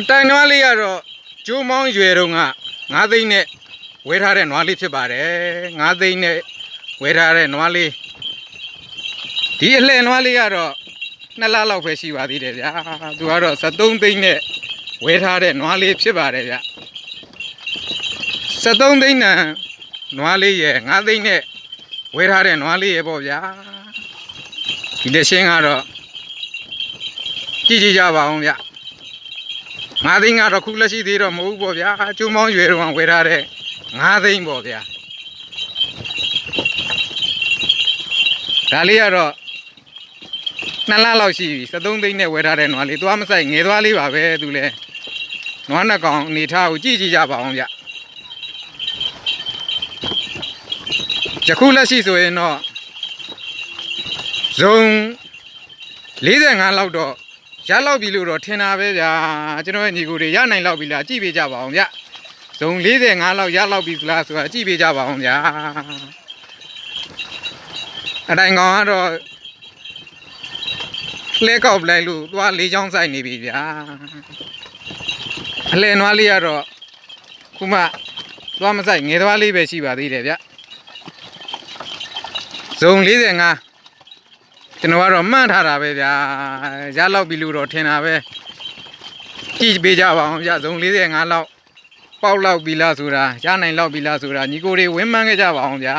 အတိုင်နွားလေးကတော့ကျိုးမောင်းရွယ်တော့က9သိန်းနဲ့ဝဲထားတဲ့နွားလေးဖြစ်ပါတယ်9သိန်းနဲ့ဝဲထားတဲ့နွားလေးဒီအလှည့်နွားလေးကတော့နှစ်လလောက်ပဲရှိပါသေးတယ်ဗျာသူကတော့73သိန်းနဲ့ဝဲထားတဲ့နွားလေးဖြစ်ပါတယ်ဗျ73သိန်းနဲ့နွားလေးရဲ့9သိန်းနဲ့ဝဲထားတဲ့နွားလေးရဲ့ပေါ့ဗျာဒီတစ်ရှင်းကတော့ကြည့်ကြည့်ကြပါအောင်ဗျ ငါးသိန်းကတော့ခုလက်ရှိသေးတော့မဟုတ်ဘူးပေါ့ဗျာကျုံမောင်းရွယ်တော့ဝယ်ထားတဲ့ငါးသိန်းပေါ့ဗျာဒါလေးကတော့နှစ်လလောက်ရှိပြီ73သိန်းနဲ့ဝယ်ထားတဲ့နွားလေးသွားမဆိုင်ငယ်သွားလေးပါပဲသူလဲနွားနှစ်ကောင်အနေထားကိုကြည့်ကြည့်ကြပါအောင်ဗျယခုလက်ရှိဆိုရင်တော့ဇုံ45လောက်တော့ ရလောက်ပြီလို့တော့ထင်တာပဲဗျာကျွန်တော်ရဲ့ညီကိုတွေရနိုင်လောက်ပြီလားကြည့်ပေးကြပါအောင်ဗျဇုံ45လောက်ရလောက်ပြီလားဆိုတာကြည့်ပေးကြပါအောင်ဗျာအတိုင်းကောင်ကတော့လှဲကောက်ပလိုက်လို့သွားလေးချောင်းဆိုင်နေပြီဗျာအလဲနွားလေးကတော့ခုမှသွားမဆိုင်ငယ်သွားလေးပဲရှိပါသေးတယ်ဗျဇုံ45 ကျွန်တော်ကတော့မှန်းထားတာပဲဗျာရလောက်ပြီလို့တော့ထင်တာပဲကြည့်ပေးကြပါအောင်ဗျာဇုံ45လောက်ပေါက်လောက်ပြီလားဆိုတာရနိုင်လောက်ပြီလားဆိုတာညီကိုတွေဝင်းမှန်းခဲ့ကြပါအောင်ဗျာ